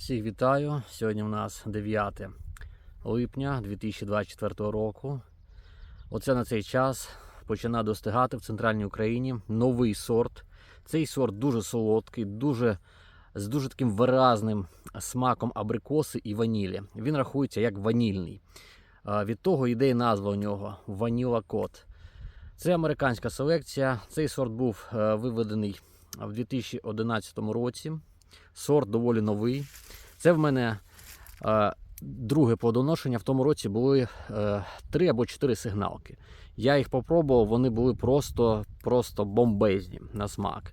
Всіх вітаю. Сьогодні у нас 9 липня 2024 року. Оце на цей час починає достигати в центральній Україні новий сорт. Цей сорт дуже солодкий, дуже, з дуже таким виразним смаком абрикоси і ванілі. Він рахується як ванільний. Від того йде і назва у нього Ваніла Кот. Це американська селекція. Цей сорт був е, виведений в 2011 році. Сорт доволі новий. Це в мене е, друге плодоношення. В тому році були е, три або чотири сигналки. Я їх попробував, вони були просто, просто бомбезні на смак.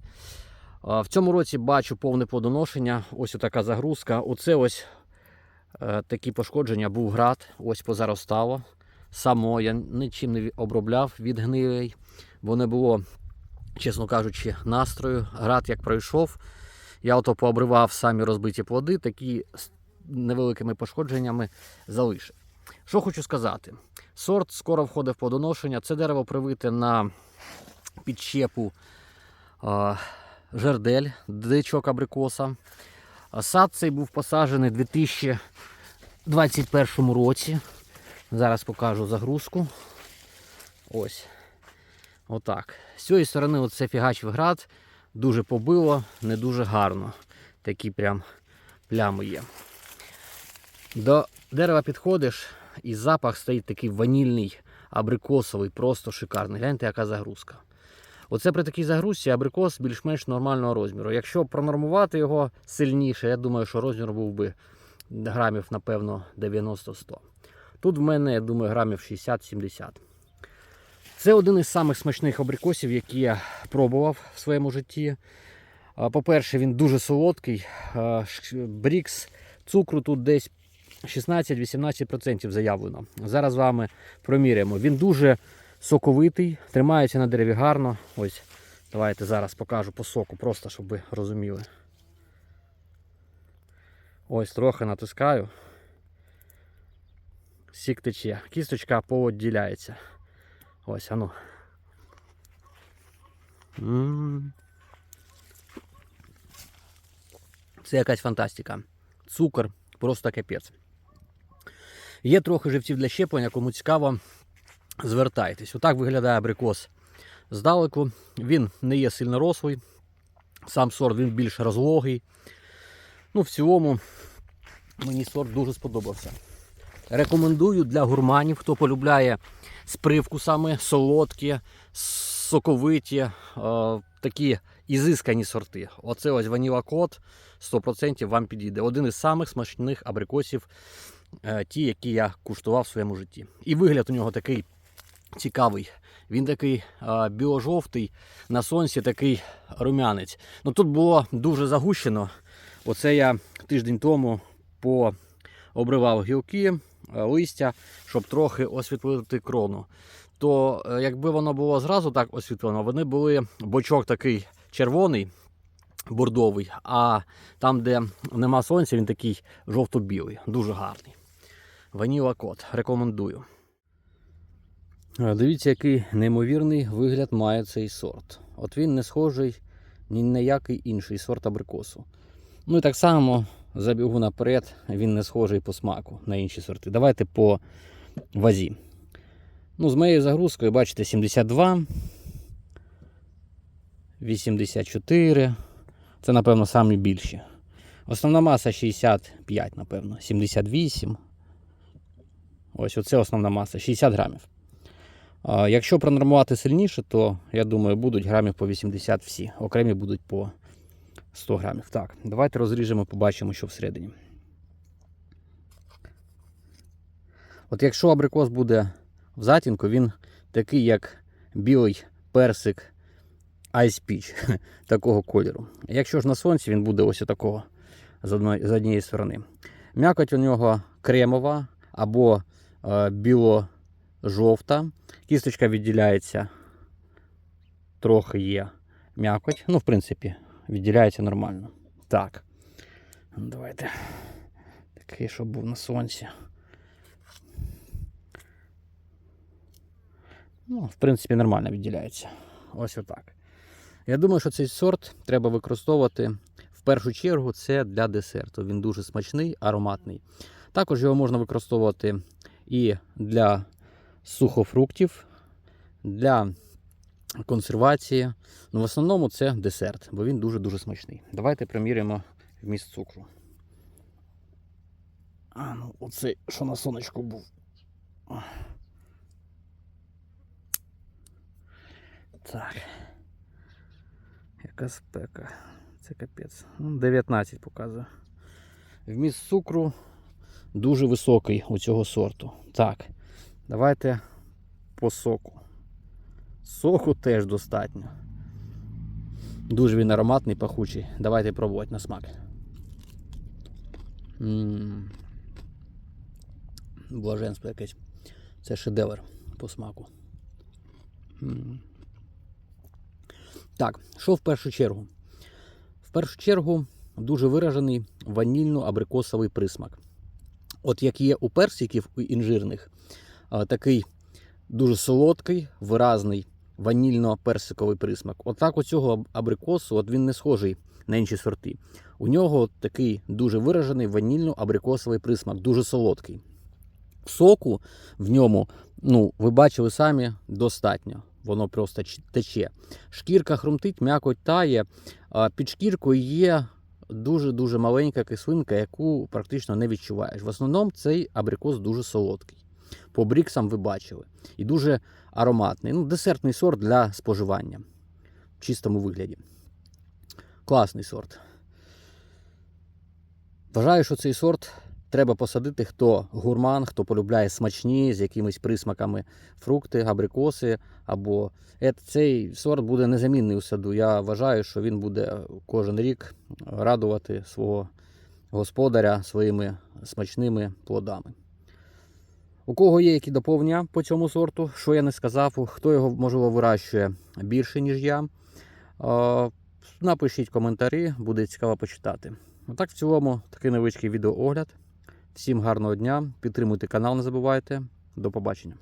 Е, в цьому році бачу повне плодоношення. Ось така загрузка. Оце ось е, такі пошкодження був град, ось позаростало. Само я нічим не обробляв від гнилей, бо не було, чесно кажучи, настрою. Град як пройшов. Я ото пообривав самі розбиті плоди, такі з невеликими пошкодженнями залишив. Що хочу сказати: сорт скоро входить в плодоношення. Це дерево привите на підщепу а, жердель, дичок абрикоса. Сад цей був посаджений у 2021 році. Зараз покажу загрузку. Ось. Отак. З цієї сторони оце фігачів град. Дуже побило, не дуже гарно. Такі прям плями є. До дерева підходиш, і запах стоїть такий ванільний, абрикосовий, просто шикарний. Гляньте, яка загрузка. Оце при такій загрузці абрикос більш-менш нормального розміру. Якщо пронормувати його сильніше, я думаю, що розмір був би грамів, напевно, 90-100. Тут в мене, я думаю, грамів 60-70. Це один із самих смачних абрикосів, які я пробував в своєму житті. По-перше, він дуже солодкий. Брікс цукру тут десь 16-18% заявлено. Зараз з вами проміряємо. Він дуже соковитий, тримається на дереві гарно. Ось, давайте зараз покажу по соку, просто щоб ви розуміли. Ось трохи натискаю. Сік тече. Кісточка поодділяється. Ось. М. Це якась фантастика. Цукор просто капець. Є трохи живців для щеплення, кому цікаво, звертайтесь. Отак виглядає абрикос здалеку. Він не є сильно рослий. Сам сорт він більш розлогий. Ну, в цілому, мені сорт дуже сподобався. Рекомендую для гурманів, хто полюбляє з привкусами, солодкі, соковиті, е, такі ізискані сорти. Оце ось Code 100% вам підійде. Один із самих смачних абрикосів, е, ті, які я куштував в своєму житті. І вигляд у нього такий цікавий. Він такий е, біожовтий, на сонці такий рум'янець. Ну тут було дуже загущено. Оце я тиждень тому пообривав гілки, листя, щоб трохи освітлити крону. То е, якби воно було зразу так освітлено, вони були бочок такий червоний, бордовий, а там, де нема сонця, він такий жовто-білий, дуже гарний. Ваніла кот, рекомендую. Е, Дивіться, який неймовірний вигляд має цей сорт. От він не схожий ні на який інший сорт абрикосу. Ну і так само забігу наперед, він не схожий по смаку на інші сорти. Давайте по вазі. Ну, з моєю загрузкою, бачите, 72, 84. Це, напевно, самі більші. Основна маса 65, напевно, 78. Ось оце основна маса, 60 грамів. Якщо пронормувати сильніше, то я думаю, будуть грамів по 80 всі. Окремі будуть по 100 грамів. Так, давайте розріжемо, побачимо, що всередині. От якщо абрикос буде в затінку, він такий, як білий персик Ice Peach, такого кольору. Якщо ж на сонці, він буде ось такого з, однієї сторони. М'якоть у нього кремова або е, біло-жовта. Кісточка відділяється, трохи є м'якоть. Ну, в принципі, відділяється нормально. Так. Давайте. Такий, щоб був на сонці. Ну, в принципі, нормально відділяється. Ось отак. Я думаю, що цей сорт треба використовувати в першу чергу це для десерту. Він дуже смачний, ароматний. Також його можна використовувати і для сухофруктів, для консервації. Ну, в основному це десерт, бо він дуже-дуже смачний. Давайте приміряємо вміст цукру. А, ну, оцей, що на сонечку був. Так. Яка спека. Це капець. Ну, 19 показує. Вміст цукру дуже високий у цього сорту. Так, давайте по соку. Соку теж достатньо. Дуже він ароматний, пахучий. Давайте пробувати на смак. Блаженство якесь. Це шедевр по смаку. Так, що в першу чергу? В першу чергу дуже виражений ванільно-абрикосовий присмак. От як є у персиків у інжирних, такий дуже солодкий, виразний ванільно-персиковий присмак. Отак у цього абрикосу от він не схожий на інші сорти. У нього такий дуже виражений ванільно-абрикосовий присмак, дуже солодкий. Соку в ньому, ну, ви бачили самі, достатньо. Воно просто тече. Шкірка хрумтить, м'якоть тає. Під шкіркою є дуже-дуже маленька кислинка, яку практично не відчуваєш. В основному цей абрикос дуже солодкий. По бріксам ви бачили. І дуже ароматний. Ну, десертний сорт для споживання в чистому вигляді. Класний сорт. Вважаю, що цей сорт треба посадити, хто гурман, хто полюбляє смачні з якимись присмаками фрукти, абрикоси. Або цей сорт буде незамінний у саду. Я вважаю, що він буде кожен рік радувати свого господаря своїми смачними плодами. У кого є які доповнення по цьому сорту, що я не сказав, хто його можливо вирощує більше, ніж я. Напишіть коментарі, буде цікаво почитати. Отак, в цілому, такий невеличкий відеоогляд. Всім гарного дня, підтримуйте канал, не забувайте. До побачення.